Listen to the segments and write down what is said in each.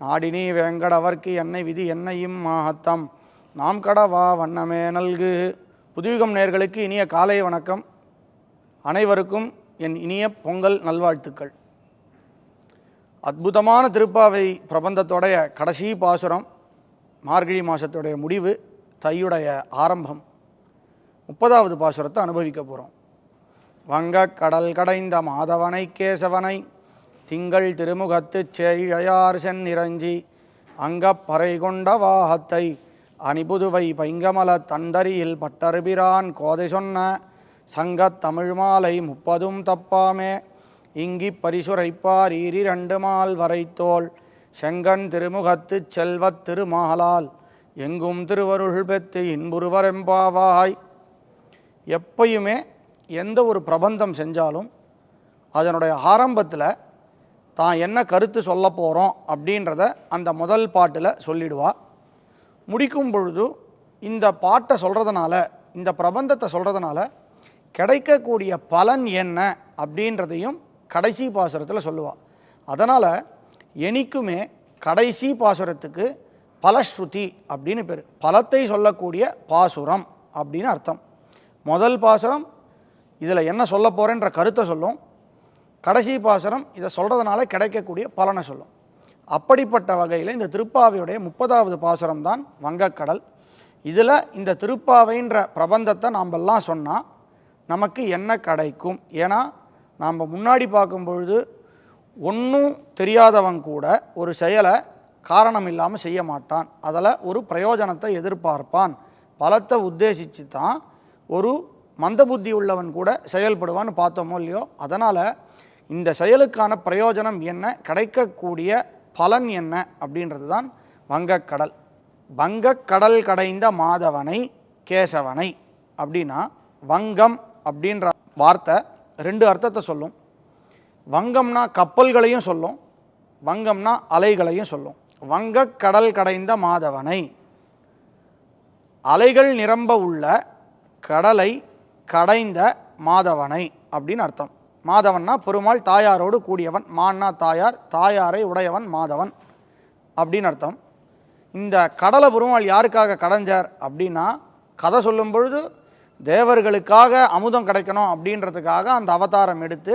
நாடினி வேங்கடவர்க்கு என்னை விதி என்னையும் மாகத்தம். நாம் கடவா வண்ணமே நல்கு. புதுயுகம் நேர்களுக்கு இனிய காலை வணக்கம். அனைவருக்கும் என் இனிய பொங்கல் நல்வாழ்த்துக்கள். அற்புதமான திருப்பாவை பிரபந்தத்தோடைய கடைசி பாசுரம் மார்கழி மாதத்துடைய முடிவு தையுடைய ஆரம்பம். முப்பதாவது பாசுரத்தை அனுபவிக்க போகிறோம் வங்கக் கடல் கடைந்த மாதவனை கேசவனை திங்கள் திருமுகத்துச் சேழையார் செந்நிறஞ்சி அங்கப்பறை கொண்ட வாகத்தை அணிபுதுவை பைங்கமல தண்டரியில் பட்டருபிரான் கோதை சொன்ன சங்கத் தமிழ் மாலை முப்பதும் தப்பாமே இங்கிப் பரிசுரைப்பார் ஈரிரண்டு மால் வரைத்தோள் செங்கன் திருமுகத்துச் செல்வத் திருமாலால் எங்கும் திருவருள் பெத்து இன்புருவரெம்பாவாய். எப்பயுமே எந்த ஒரு பிரபந்தம் செஞ்சாலும் அதனுடைய ஆரம்பத்தில் தான் என்ன கருத்து சொல்ல போகிறோம் அப்படின்றத அந்த முதல் பாட்டில் சொல்லிடுவா. முடிக்கும் பொழுது இந்த பாட்டை சொல்கிறதுனால இந்த பிரபந்தத்தை சொல்கிறதுனால கிடைக்கக்கூடிய பலன் என்ன அப்படின்றதையும் கடைசி பாசுரத்தில் சொல்லுவாள் அதனால் எனக்குமே கடைசி பாசுரத்துக்கு பலஸ்ருதி அப்படின்னு பேர். பலத்தை சொல்லக்கூடிய பாசுரம் அப்படின்னு அர்த்தம். முதல் பாசுரம் இதில் என்ன சொல்ல போகிறேன்ற கருத்தை சொல்லும். கடைசி பாசுரம் இதை சொல்கிறதுனால கிடைக்கக்கூடிய பலனை சொல்லும். அப்படிப்பட்ட வகையில் இந்த திருப்பாவையுடைய முப்பதாவது பாசுரம் தான் வங்கக்கடல். இதில் இந்த திருப்பாவைன்ற பிரபந்தத்தை நாம்பெல்லாம் சொன்னால் நமக்கு என்ன கிடைக்கும்? ஏன்னா நாம் முன்னாடி பார்க்கும் பொழுது ஒன்றும் தெரியாதவன் கூட ஒரு செயலை காரணம் இல்லாமல் செய்ய மாட்டான். அதில் ஒரு பிரயோஜனத்தை எதிர்பார்ப்பான். பலத்தை உத்தேசித்து தான் ஒரு மந்தபுத்தி உள்ளவன் கூட செயல்படுவான்னு பார்த்தோமோ இல்லையோ அதனால் இந்த செயலுக்கான பிரயோஜனம் என்ன? கிடைக்கக்கூடிய பலன் என்ன? அப்படின்றது தான் வங்கக்கடல். வங்கக்கடல் கடைந்த மாதவனை கேசவனை அப்படின்னா வங்கம் அப்படின்ற வார்த்தை ரெண்டு அர்த்தத்தை சொல்லும். வங்கம்னா கப்பல்களையும் சொல்லும். வங்கம்னா அலைகளையும் சொல்லும். வங்கக்கடல் கடைந்த மாதவனை. அலைகள் நிரம்ப உள்ள கடலை கடைந்த மாதவனை அப்படின்னு அர்த்தம். மாதவன்னா பெருமாள் தாயாரோடு கூடியவன். மான்னா தாயார் தாயாரை உடையவன் மாதவன் அப்படின்னு அர்த்தம். இந்த கடலை பெருமாள் யாருக்காக கடைஞ்சார் அப்படின்னா கதை சொல்லும் பொழுது தேவர்களுக்காக அமுதம் கிடைக்கணும் அப்படின்றதுக்காக அந்த அவதாரம் எடுத்து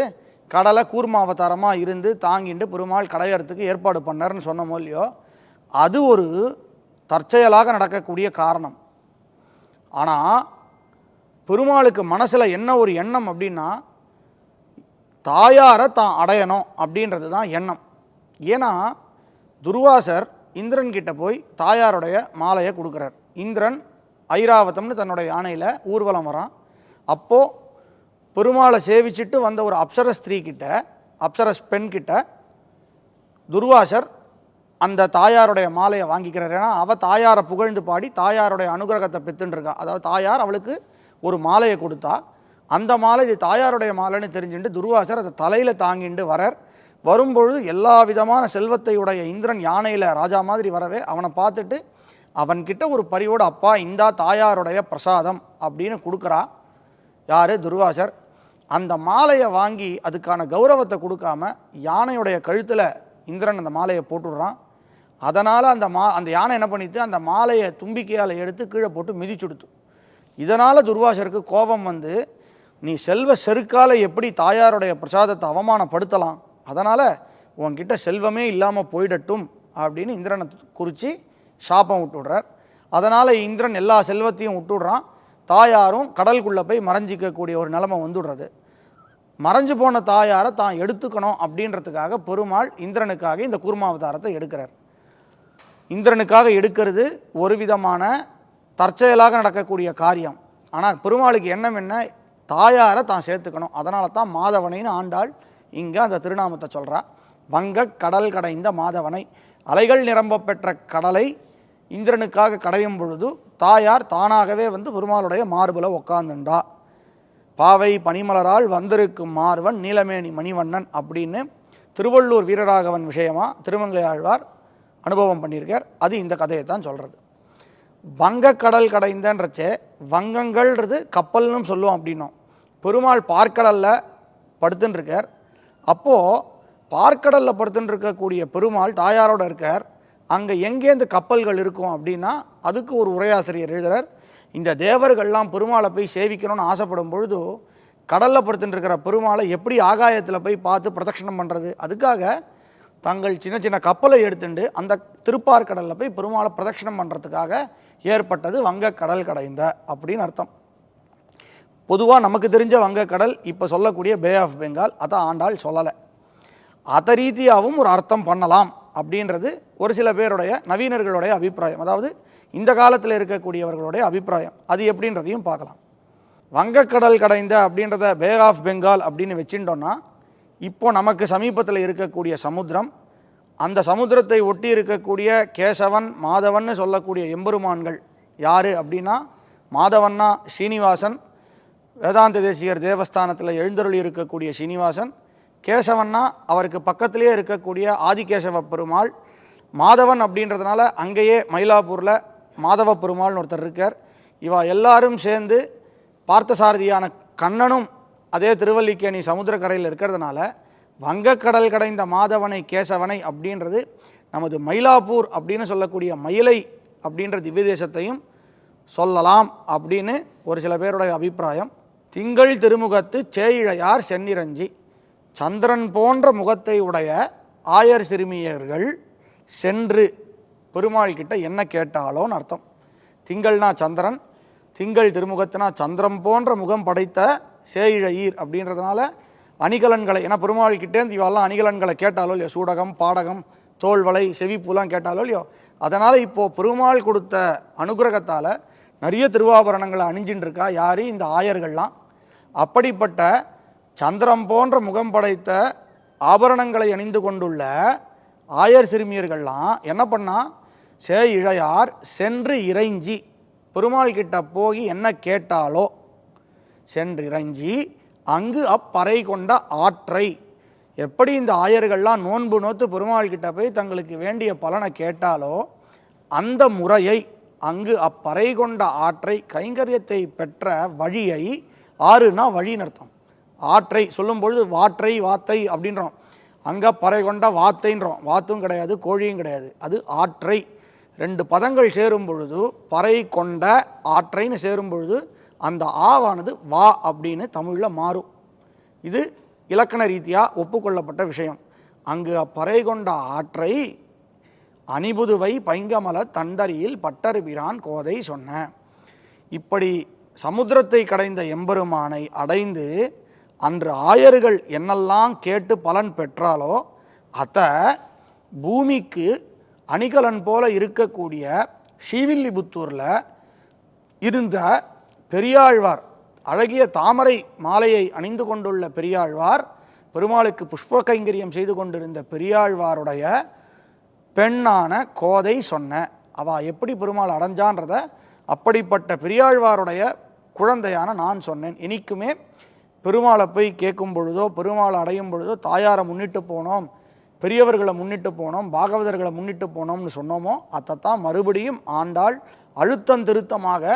கடலை கூர்ம அவதாரமாக இருந்து தாங்கிட்டு பெருமாள் கடையறதுக்கு ஏற்பாடு பண்ணார்னு சொன்னமோ இல்லையோ அது ஒரு தற்செயலாக நடக்கக்கூடிய காரணம். ஆனால் பெருமாளுக்கு மனசில் என்ன ஒரு எண்ணம் அப்படின்னா தாயாரை தான் அடையணும் அப்படின்றது தான் எண்ணம். ஏன்னா துர்வாசர் இந்திரன்கிட்ட போய் தாயாருடைய மாலையை கொடுக்குறார். இந்திரன் ஐராவதம்னு தன்னுடைய யானையில் ஊர்வலம் வரான். அப்போது பெருமாளை சேவிச்சிட்டு வந்த ஒரு அப்சர ஸ்திரீக்கிட்ட அப்சரஸ் பெண்கிட்ட துர்வாசர் அந்த தாயாருடைய மாலையை வாங்கிக்கிறார். ஏன்னா அவள் தாயாரை புகழ்ந்து பாடி தாயாருடைய அனுகிரகத்தை பெற்றுன்னு இருக்கா. அதாவது தாயார் அவளுக்கு ஒரு மாலையை கொடுத்தா அந்த மாலை இது தாயாருடைய மாலைன்னு தெரிஞ்சுட்டு துர்வாசர் அதை தலையில் தாங்கிண்டு வரர். வரும்பொழுது எல்லா விதமான செல்வத்தை உடைய இந்திரன் யானையில் ராஜா மாதிரி வரவே அவனை பார்த்துட்டு அவன்கிட்ட ஒரு பரிவோடு அப்பா இந்தா தாயாருடைய பிரசாதம் அப்படின்னு கொடுக்குறா. யார்? துர்வாசர். அந்த மாலையை வாங்கி அதுக்கான கௌரவத்தை கொடுக்காம யானையுடைய கழுத்தில் இந்திரன் அந்த மாலையை போட்டுடுறான். அதனால் அந்த மா அந்த யானை என்ன பண்ணிட்டு அந்த மாலையை தும்பிக்கையால் எடுத்து கீழே போட்டு மிதிச்சுடுத்து. இதனால் துர்வாசருக்கு கோபம் வந்து நீ செல்வ செருக்கால் எப்படி தாயாருடைய பிரசாதத்தை அவமானப்படுத்தலாம்? அதனால் உன்கிட்ட செல்வமே இல்லாமல் போயிடட்டும் அப்படின்னு இந்திரனை குறித்து சாபம் விட்டுடுறார். அதனால் இந்திரன் எல்லா செல்வத்தையும் விட்டுடுறான். தாயாரும் கடலுக்குள்ளே போய் மறைஞ்சிக்கக்கூடிய ஒரு நிலைமை வந்துடுறது. மறைஞ்சு போன தாயாரை தான் எடுத்துக்கணும் அப்படின்றதுக்காக பெருமாள் இந்திரனுக்காக இந்த கூர்மாவதாரத்தை எடுக்கிறார். இந்திரனுக்காக எடுக்கிறது ஒரு விதமான தற்செயலாக நடக்கக்கூடிய காரியம். ஆனால் பெருமாளுக்கு எண்ணம் என்ன? தாயாரை தான் சேர்த்துக்கணும். அதனால தான் மாதவனைன்னு ஆண்டாள் இங்கே அந்த திருநாமத்தை சொல்கிறா வங்க கடல் கடைந்த மாதவனை. அலைகள் நிரம்ப பெற்ற கடலை இந்திரனுக்காக கடையும் பொழுது தாயார் தானாகவே வந்து பெருமாளுடைய மார்பில் உக்காந்துண்டா. பாவை பனிமலரால் வந்திருக்கும் மார்வன் நீலமேனி மணிவண்ணன் அப்படின்னு திருவள்ளூர் வீரராகவன் விஷயமா திருமங்கை ஆழ்வார் அனுபவம் பண்ணியிருக்கார். அது இந்த கதையை தான் சொல்கிறது வங்கக்கடல் கடைந்தன்றச்சே வங்கங்கள்ன்றது கப்பல்னு சொல்லுவோம் அப்படின்னோம். பெருமாள் பார்க்கடலில் படுத்துன்னு இருக்கார் அப்போது பார்க்கடலில் படுத்துன்னு இருக்கக்கூடிய பெருமாள் தாயாரோடு இருக்கார். அங்கே எங்கேருந்து கப்பல்கள் இருக்கும் அப்படின்னா அதுக்கு ஒரு உரையாசிரியர் எழுதுகிறார் இந்த தேவர்கள்லாம் பெருமாளை போய் சேவிக்கணும்னு ஆசைப்படும் பொழுது கடலில் படுத்துட்டு இருக்கிற பெருமாளை எப்படி ஆகாயத்தில் போய் பார்த்து பிரதட்சணம் பண்ணுறது அதுக்காக தங்கள் சின்ன சின்ன கப்பலை எடுத்துட்டு அந்த திருப்பார்கடலில் போய் பெருமாளை பிரதட்சணம் பண்ணுறதுக்காக ஏற்பட்டது வங்க கடல் கடைந்த அப்படின்னு அர்த்தம். பொதுவாக நமக்கு தெரிஞ்ச வங்கக்கடல் இப்போ சொல்லக்கூடிய பே ஆஃப் பெங்கால் அதை ஆண்டாள் சொல்லலை. அத ரீதியாகவும் ஒரு அர்த்தம் பண்ணலாம் அப்படின்றது ஒரு சில பேருடைய நவீனர்களுடைய அபிப்பிராயம். அதாவது இந்த காலத்தில் இருக்கக்கூடியவர்களுடைய அபிப்பிராயம். அது எப்படின்றதையும் பார்க்கலாம். வங்கக்கடல் கடைந்த அப்படின்றத பே ஆஃப் பெங்கால் அப்படின்னு வச்சுட்டோன்னா இப்போ நமக்கு சமீபத்தில் இருக்கக்கூடிய சமுத்திரம் அந்த சமுத்திரத்தை ஒட்டி இருக்கக்கூடிய கேசவன் மாதவன்னு சொல்லக்கூடிய எம்பெருமான்கள் யார் அப்படின்னா மாதவன்னா ஸ்ரீனிவாசன் வேதாந்த தேசிகர் தேவஸ்தானத்தில் எழுந்தருளி இருக்கக்கூடிய சீனிவாசன் கேசவன்னா அவருக்கு பக்கத்திலேயே இருக்கக்கூடிய ஆதிகேசவ பெருமாள் மாதவன் அப்படின்றதுனால அங்கேயே மயிலாப்பூரில் மாதவ பெருமாள்னு ஒருத்தர் இருக்கார். இவா எல்லாரும் சேர்ந்து பார்த்தசாரதியான கண்ணனும் அதே திருவல்லிக்கேணி சமுத்திரக்கரையில் இருக்கிறதுனால வங்கக்கடல் கடைந்த மாதவனை கேசவனை அப்படின்றது நமது மயிலாப்பூர் அப்படின்னு சொல்லக்கூடிய மயிலை அப்படின்ற திவ்ய தேசத்தையும் சொல்லலாம் அப்படின்னு ஒரு சில பேருடைய அபிப்பிராயம். திங்கள் திருமுகத்து சேயிழையார் சென்னிரஞ்சி சந்திரன் போன்ற முகத்தை உடைய ஆயர் சிறுமியர்கள் சென்று பெருமாள் கிட்ட என்ன கேட்டாலோன்னு அர்த்தம். திங்கள்னா சந்திரன் திங்கள் திருமுகத்தினா சந்திரம் போன்ற முகம் படைத்த சேயிழையீர் அப்படின்றதுனால அணிகலன்களை ஏன்னா பெருமாள் கிட்டேருந்து இவெல்லாம் அணிகலன்களை கேட்டாலோ இல்லையோ சூடகம் பாடகம் தோல்வலை செவிப்பூலாம் கேட்டாலோ இல்லையோ அதனால் இப்போது பெருமாள் கொடுத்த அனுகிரகத்தால் நிறைய திருவாபரணங்களை அணிஞ்சின்னு இருக்கா யார்? இந்த ஆயர்கள்லாம். அப்படிப்பட்ட சந்திரம் போன்ற முகம் படைத்த ஆபரணங்களை அணிந்து கொண்டுள்ள ஆயர் சிறுமியர்கள்லாம் என்ன பண்ணால் சே இழையார் சென்று இறைஞ்சி. பெருமாள் கிட்ட போய் என்ன கேட்டாலோ சென்று இறைஞ்சி அங்கு அப்பறை கொண்ட ஆற்றை. எப்படி இந்த ஆயர்கள்லாம் நோன்பு நோத்து பெருமாள் கிட்ட போய் தங்களுக்கு வேண்டிய பலனை கேட்டாலோ அந்த முறையை அங்கு அப்பறை கொண்ட ஆற்றை கைங்கரியத்தை பெற்ற வழியை ஆறுனா வழின்னு அர்த்தம். ஆற்றை சொல்லும்பொழுது வாற்றை வாத்தை அப்படின்றோம். அங்கே பறை கொண்ட வாத்தைன்றோம். வாத்தும் கிடையாது கோழியும் கிடையாது. அது ஆற்றை. ரெண்டு பதங்கள் சேரும் பொழுது பறை கொண்ட ஆற்றைன்னு சேரும் பொழுது அந்த ஆவானது வா அப்படின்னு தமிழில் மாறும். இது இலக்கண ரீதியாக ஒப்புக்கொள்ளப்பட்ட விஷயம். அங்கு அப்பறை கொண்ட ஆற்றை அணிபுதுவை பைங்கமல தண்டரியில் பட்டர்பிரான் கோதை சொன்ன. இப்படி சமுத்திரத்தை கடைந்த எம்பெருமானை அடைந்து அன்று ஆயர்கள் என்னெல்லாம் கேட்டு பலன் பெற்றாலோ அத்த பூமிக்கு அணிகலன் போல இருக்கக்கூடிய ஸ்ரீவில்லிபுத்தூரில் இருந்த பெரியாழ்வார் அழகிய தாமரை மாலையை அணிந்து கொண்டுள்ள பெரியாழ்வார் பெருமாளுக்கு புஷ்ப கைங்கரியம் செய்து கொண்டிருந்த பெரியாழ்வாருடைய பெண்ணான கோதை சொன்ன அவ எப்படி பெருமாள் அடைஞ்சான்றத அப்படிப்பட்ட பெரியாழ்வாருடைய குழந்தையான நான் சொன்னேன். இனிக்குமே பெருமாளை போய் கேட்கும் பொழுதோ பெருமாளை அடையும் பொழுதோ தாயாரை முன்னிட்டு போனோம் பெரியவர்களை முன்னிட்டு போனோம் பாகவதர்களை முன்னிட்டு போனோம்னு சொன்னோமோ அதைத்தான் மறுபடியும் ஆண்டாள் அழுத்தம் திருத்தமாக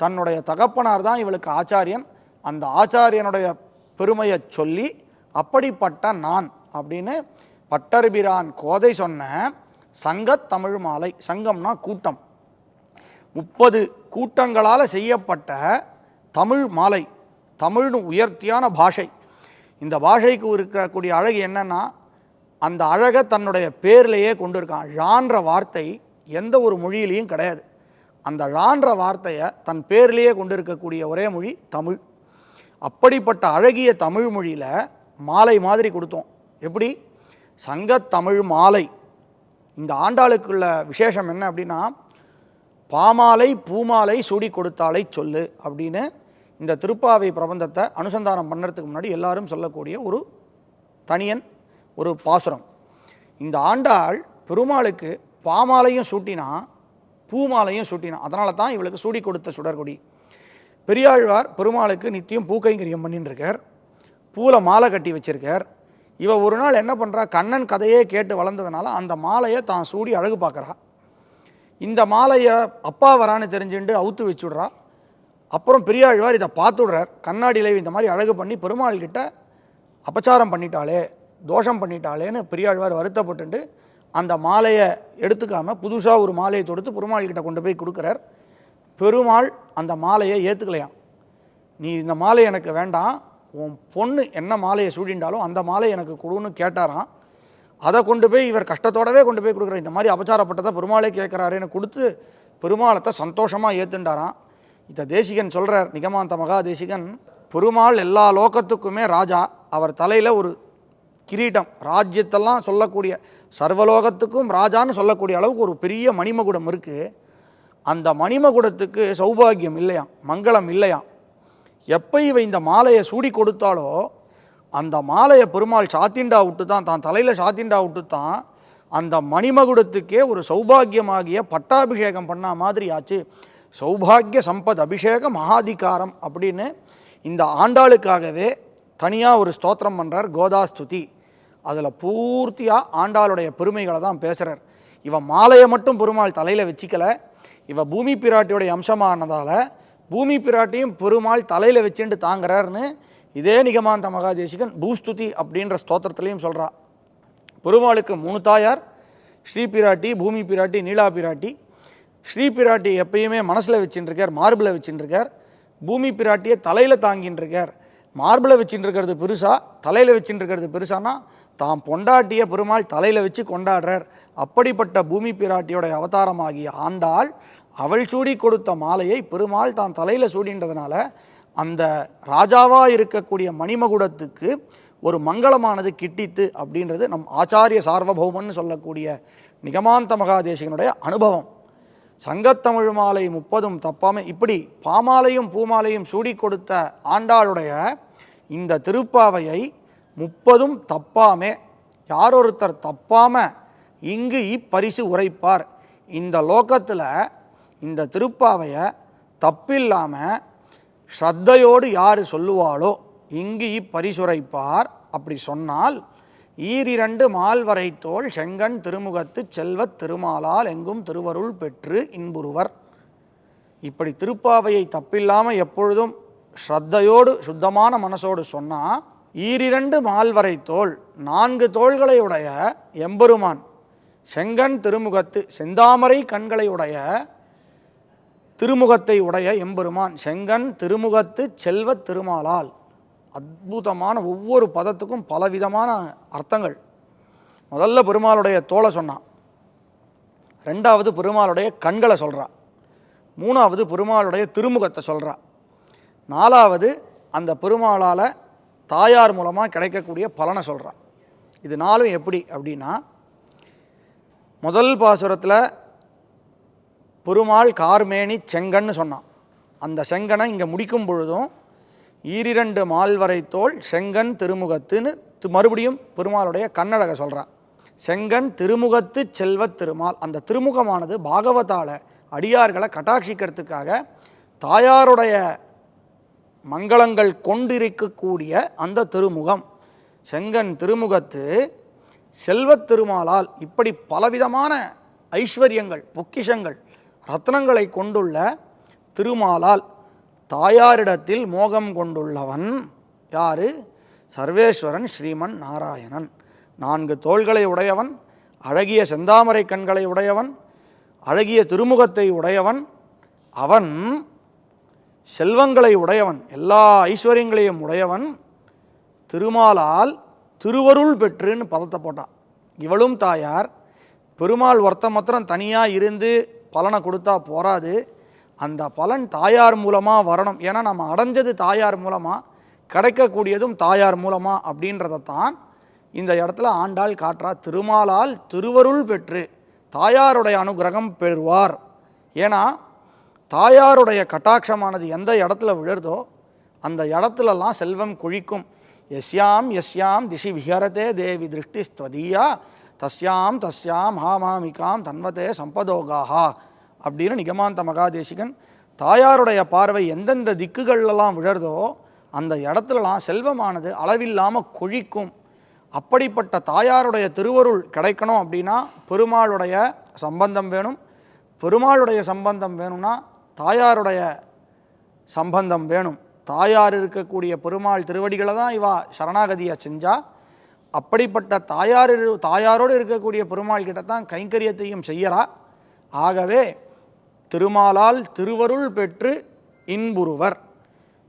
தன்னுடைய தகப்பனார் தான் இவளுக்கு ஆச்சாரியன். அந்த ஆச்சாரியனுடைய பெருமையை சொல்லி அப்படிப்பட்ட நான் அப்படின்னு பட்டர்பிரான் கோதை சொன்ன சங்கத் தமிழ் மாலை சங்கம்னா கூட்டம். முப்பது கூட்டங்களால் செய்யப்பட்ட தமிழ் மாலை தமிழ்னு உயர்த்தியான பாஷை. இந்த பாஷைக்கு இருக்கக்கூடிய அழகு என்னன்னா அந்த அழகை தன்னுடைய பேர்லேயே கொண்டு இருக்கான் ழான்ற வார்த்தை எந்த ஒரு மொழியிலையும் கிடையாது. அந்த ழான்ற வார்த்தையை தன் பேர்லேயே கொண்டு இருக்கக்கூடிய ஒரே மொழி தமிழ். அப்படிப்பட்ட அழகிய தமிழ் மொழியில் மாலை மாதிரி கொடுத்தோம். எப்படி? சங்கத்தமிழ் மாலை. இந்த ஆண்டாளுக்குள்ள விசேஷம் என்ன அப்படின்னா பாமாலை பூமாலை சூடி கொடுத்தாலை சொல்லு அப்படின்னு இந்த திருப்பாவை பிரபந்தத்தை அனுசந்தானம் பண்ணுறதுக்கு முன்னாடி எல்லாரும் சொல்லக்கூடிய ஒரு தனியன் ஒரு பாசுரம். இந்த ஆண்டாள் பெருமாளுக்கு பாமாலையும் சூட்டினா பூமாலையும் சூட்டினா அதனால தான் இவளுக்கு சூடி கொடுத்த சுடர்கொடி. பெரியாழ்வார் பெருமாளுக்கு நித்தியம் பூக்கைங்கரியம் பண்ணின்னு இருக்கார் பூவில் மாலை கட்டி வச்சிருக்கார். இவ ஒரு நாள் என்ன பண்ணுறா கண்ணன் கதையே கேட்டு வளர்ந்ததுனால அந்த மாலையை தான் சூடி அழகு பார்க்குறா. இந்த மாலையை அப்பா வரான்னு தெரிஞ்சுட்டு அவுத்து வச்சுடுறா. அப்புறம் பெரியாழ்வார் இதை பார்த்துடுறார். கண்ணாடியில் இந்த மாதிரி அழகு பண்ணி பெருமாள் கிட்ட அபச்சாரம் பண்ணிட்டாளே தோஷம் பண்ணிட்டாளேன்னு பெரியாழ்வார் வருத்தப்பட்டுட்டு அந்த மாலையை எடுத்துக்காமல் புதுசாக ஒரு மாலையை தொடுத்து பெருமாள் கிட்ட கொண்டு போய் கொடுக்குறார். பெருமாள் அந்த மாலையை ஏற்றுக்கலையாம் நீ இந்த மாலை எனக்கு வேண்டாம் உன் பொண்ணு என்ன மாலையை சூடிண்டாலும் அந்த மாலை எனக்கு கொடுன்னு கேட்டாரான் அதை கொண்டு போய் இவர் கஷ்டத்தோடவே கொண்டு போய் கொடுக்குறார். இந்த மாதிரி அபச்சாரப்பட்டதை பெருமாளே கேட்குறாருன்னு கொடுத்து பெருமாளத்தை சந்தோஷமாக ஏற்றுண்டாராம் இதை தேசிகன் சொல்கிறார் நிகமாந்த மகா தேசிகன் பெருமாள் எல்லா லோகத்துக்குமே ராஜா. அவர் தலையில் ஒரு கிரீட்டம் ராஜ்யத்தெல்லாம் சொல்லக்கூடிய சர்வலோகத்துக்கும் ராஜான்னு சொல்லக்கூடிய அளவுக்கு ஒரு பெரிய மணிமகுடம் இருக்குது அந்த மணிமகுடத்துக்கு சௌபாகியம் இல்லையாம் மங்களம் இல்லையாம். எப்போ இவ இந்த மாலையை சூடி கொடுத்தாலோ அந்த மாலையை பெருமாள் சாத்திண்டா விட்டு தான் தான் தலையில் சாத்திண்டா விட்டு தான் அந்த மணிமகுடத்துக்கே ஒரு சௌபாகியமாகிய பட்டாபிஷேகம் பண்ண மாதிரி ஆச்சு. சௌபாகிய சம்பத் அபிஷேக மகாதிகாரம் அப்படின்னு இந்த ஆண்டாளுக்காகவே தனியாக ஒரு ஸ்தோத்திரம் பண்ணுறார் கோதாஸ்துதி. அதில் பூர்த்தியாக ஆண்டாளுடைய பெருமைகளை தான் பேசுகிறார் இவன் மாலையை மட்டும் பெருமாள் தலையில் வச்சிக்கல இவன் பூமி பிராட்டியோடைய அம்சமானதால் பூமி பிராட்டியும் பெருமாள் தலையில் வச்சுட்டு தாங்குறாருன்னு இதே நிகமாந்த மகாதேசிகன் பூஸ்துதி அப்படின்ற ஸ்தோத்திரத்துலேயும் சொல்கிறா பெருமாளுக்கு மூணு தாயார் ஸ்ரீ பிராட்டி பூமி பிராட்டி நீலா பிராட்டி. ஸ்ரீ பிராட்டி எப்பயுமே மனசில் வச்சுட்டுருக்கார் மார்பில் வச்சுட்டுருக்கார் பூமி பிராட்டியை தலையில் தாங்கின்றிருக்கார். மார்பில் வச்சுட்டுருக்கிறது பெருசா தலையில் வச்சுட்டுருக்கிறது பெருசானா? தாம் பொண்டாட்டிய பெருமாள் தலையில் வச்சு கொண்டாடுறார். அப்படிப்பட்ட பூமி பிராட்டியோடைய அவதாரமாகிய ஆண்டாள் அவள் சூடி கொடுத்த மாலையை பெருமாள் தான் தலையில் சூடின்றதுனால அந்த ராஜாவாக இருக்கக்கூடிய மணிமகுடத்துக்கு ஒரு மங்களமானது கிட்டித்து அப்படின்றது நம் ஆச்சாரிய சார்வபௌமன்னு சொல்லக்கூடிய நிகமாந்த மகாதேசிகனுடைய அனுபவம். சங்கத்தமிழ் மாலை முப்பதும் தப்பாமல் இப்படி பாமாலையும் பூமாலையும் சூடி கொடுத்த ஆண்டாளுடைய இந்த திருப்பாவையை முப்பதும் தப்பாமே யாரொருத்தர் தப்பாமல் இங்கு இப்பரிசு உரைப்பார். இந்த லோகத்தில் இந்த திருப்பாவையை தப்பில்லாமல் ஸ்ரத்தையோடு யார் சொல்லுவாளோ இங்கு இப்பரிசுரைப்பார் அப்படி சொன்னால் ஈரிரண்டு மால்வரைத்தோள் செங்கன் திருமுகத்து செல்வத் திருமாலால் எங்கும் திருவருள் பெற்று இன்புறுவர். இப்படி திருப்பாவையை தப்பில்லாமல் எப்பொழுதும் ஸ்ரத்தையோடு சுத்தமான மனசோடு சொன்னால் ஈரிரண்டு மால்வரை நான்கு தோள்களை உடைய எம்பெருமான் செங்கன் திருமுகத்து செந்தாமரை கண்களை உடைய திருமுகத்தை உடைய எம்பெருமான். செங்கன் திருமுகத்து செல்வத் திருமாலால். அற்புதமான ஒவ்வொரு பதத்துக்கும் பலவிதமான அர்த்தங்கள். முதல்ல பெருமாளுடைய தோலை சொன்னான் ரெண்டாவது பெருமாளுடைய கண்களை சொல்கிறான் மூணாவது பெருமாளுடைய திருமுகத்தை சொல்கிறான் நாலாவது அந்த பெருமாளால் தாயார் மூலமாக கிடைக்கக்கூடிய பலனை சொல்கிறான் இது நாலும் எப்படி அப்படின்னா முதல் பாசுரத்தில் பெருமாள் கார்மேனி செங்கன்னு சொன்னான். அந்த செங்கனை இங்கே முடிக்கும் பொழுதும் ஈரிரண்டு மால்வரை தோல் செங்கன் திருமுகத்துன்னு மறுபடியும் பெருமாளுடைய கண்ணழக சொல்கிறான் செங்கன் திருமுகத்து செல்வத் திருமால். அந்த திருமுகமானது பாகவதால அடியார்களை கட்டாட்சிக்கிறதுக்காக தாயாருடைய மங்களங்கள் கொண்டிருக்கக்கூடிய அந்த திருமுகம். செங்கன் திருமுகத்து செல்வத் திருமாலால் இப்படி பலவிதமான ஐஸ்வர்யங்கள் பொக்கிஷங்கள் ரத்னங்களை கொண்டுள்ள திருமாலால் தாயாரிடத்தில் மோகம் கொண்டுள்ளவன் யாரு? சர்வேஸ்வரன் ஸ்ரீமன் நாராயணன். நான்கு தோள்களை உடையவன் அழகிய செந்தாமரை கண்களை உடையவன் அழகிய திருமுகத்தை உடையவன் அவன் செல்வங்களை உடையவன் எல்லா ஐஸ்வர்யங்களையும் உடையவன் திருமாலால் திருவருள் பெற்றுன்னு பதத்தை போட்டான். இவளும் தாயார் பெருமாள் ஒருத்த மாத்திரம் தனியாக இருந்து பலனை கொடுத்தா போராது அந்த பலன் தாயார் மூலமாக வரணும். ஏன்னா நம்ம அடைஞ்சது தாயார் மூலமாக கிடைக்கக்கூடியதும் தாயார் மூலமாக அப்படின்றதத்தான் இந்த இடத்துல ஆண்டாள் காட்டுறா. திருமாலால் திருவருள் பெற்று தாயாருடைய அனுகிரகம் பெறுவார். ஏன்னா தாயாருடைய கட்டாட்சமானது எந்த இடத்துல விழுறதோ அந்த இடத்துலலாம் செல்வம் குழிக்கும். எஸ்யாம் எஸ்யாம் திசி விஹரதே தேவி திருஷ்டி ஸ்வதியா தஸ்யாம் தஸ்யாம் ஹாமாமிகாம் தன்வதே சம்பதோகாஹா அப்படின்னு நிகமாந்த மகாதேசிகன் தாயாருடைய பார்வை எந்தெந்த திக்குகள்லாம் விழறதோ அந்த இடத்துலலாம் செல்வமானது அளவில்லாமல் கொழிக்கும். அப்படிப்பட்ட தாயாருடைய திருவருள் கிடைக்கணும் அப்படின்னா பெருமாளுடைய சம்பந்தம் வேணும். பெருமாளுடைய சம்பந்தம் வேணும்னா தாயாருடைய சம்பந்தம் வேணும். தாயார் இருக்கக்கூடிய பெருமாள் திருவடிகளை தான் இவா சரணாகதியை செஞ்சால் அப்படிப்பட்ட தாயார் தாயாரோடு இருக்கக்கூடிய பெருமாள் கிட்ட தான் கைங்கரியத்தையும் செய்யறா. ஆகவே திருமாலால் திருவருள் பெற்று இன்புருவர்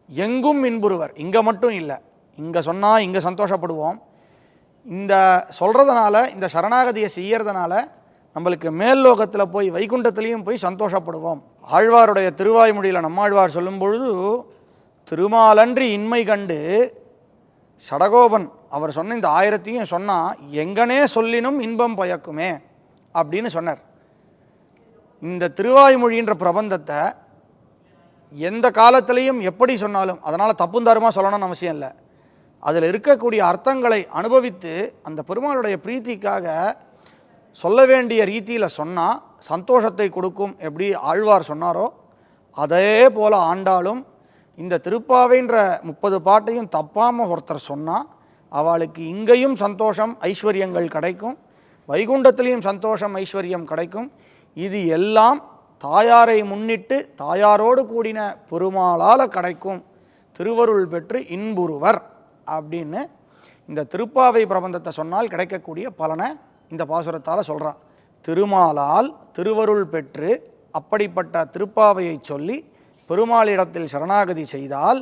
எங்கும் இன்புருவர் இங்கே மட்டும் இல்லை. இங்கே சொன்னால் இங்கே சந்தோஷப்படுவோம். இந்த சொல்கிறதுனால இந்த சரணாகதியை செய்யறதுனால நம்மளுக்கு மேல் லோகத்தில் போய் வைகுண்டத்திலையும் போய் சந்தோஷப்படுவோம். ஆழ்வாருடைய திருவாய்மொழியில் நம்மாழ்வார் சொல்லும் பொழுது திருமாலன்றி இன்மை கண்டு சடகோபன் அவர் சொன்ன இந்த ஆயிரத்தையும் சொன்னால் எங்கனே சொல்லினும் இன்பம் பயக்குமே அப்படின்னு சொன்னார். இந்த திருவாய்மொழின்ற பிரபந்தத்தை எந்த காலத்திலையும் எப்படி சொன்னாலும் அதனால் தப்புந்தாருமா சொல்லணும்னு அவசியம் இல்லை. அதில் இருக்கக்கூடிய அர்த்தங்களை அனுபவித்து அந்த பெருமாளுடைய பிரீத்திக்காக சொல்ல வேண்டிய ரீதியில் சொன்னால் சந்தோஷத்தை கொடுக்கும் எப்படி ஆழ்வார் சொன்னாரோ அதே போல் ஆண்டாலும் இந்த திருப்பாவைன்ற முப்பது பாட்டையும் தப்பாமல் ஒருத்தர் சொன்னால் அவளுக்கு இங்கேயும் சந்தோஷம் ஐஸ்வர்யங்கள் கிடைக்கும். வைகுண்டத்திலையும் சந்தோஷம் ஐஸ்வர்யம் கிடைக்கும். இது எல்லாம் தாயாரை முன்னிட்டு தாயாரோடு கூடின பெருமாளால் கிடைக்கும். திருவருள் பெற்று இன்புருவர் அப்படின்னு இந்த திருப்பாவை பிரபந்தத்தை சொன்னால் கிடைக்கக்கூடிய பலனை இந்த பாசுரத்தால் சொல்கிறான் திருமாலால் திருவருள் பெற்று அப்படிப்பட்ட திருப்பாவையை சொல்லி பெருமாளிடத்தில் சரணாகதி செய்தால்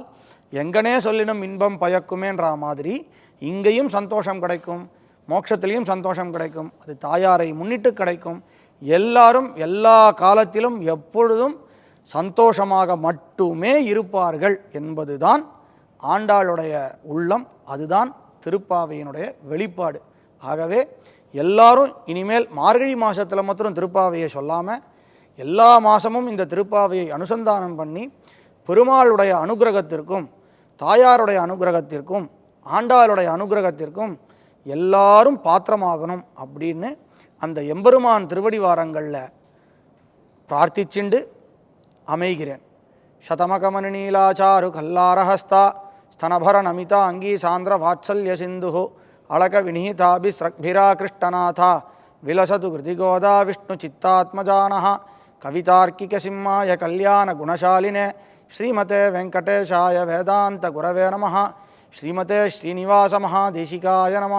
எங்கனே சொல்லினும் இன்பம் பயக்குமேன்ற மாதிரி இங்கேயும் சந்தோஷம் கிடைக்கும் மோட்சத்திலையும் சந்தோஷம் கிடைக்கும் அது தாயாரை முன்னிட்டு கிடைக்கும். எல்லாரும் எல்லா காலத்திலும் எப்பொழுதும் சந்தோஷமாக மட்டுமே இருப்பார்கள் என்பதுதான் ஆண்டாளுடைய உள்ளம் அதுதான் திருப்பாவையினுடைய வெளிப்பாடு. ஆகவே எல்லாரும் இனிமேல் மார்கழி மாதத்தில் மாத்திரம் திருப்பாவையை சொல்லாமல் எல்லா மாதமும் இந்த திருப்பாவையை அனுசந்தானம் பண்ணி பெருமாளுடைய அனுகிரகத்திற்கும் தாயாருடைய அனுகிரகத்திற்கும் ஆண்டாளுடைய அனுகிரகத்திற்கும் எல்லாரும் பாத்திரமாகணும் அப்படின்னு அந்த எம்பெருமான் திருவடி வாரங்களில் பிரார்த்திச்சிண்டு அமைகிறேன். சதமகமணி நீலாச்சாரு கல்லாரஹஸ்தா ஸ்தனபர நமிதா அங்கீ சாந்திர வாத்சல்ய சிந்து அழக விநீதாபி ஸ்ரக்பிரா கிருஷ்ணநாதா விலசது கிருதிகோதா விஷ்ணு சித்தாத்மஜானா கவிதார்க்கிக சிம்மாய கல்யாண குணசாலினே ஸ்ரீமதே வெங்கடேஷாய வேதாந்த குரவே நம శ్రీమతే శ్రీనివాస మహాదేశికాయ నమ.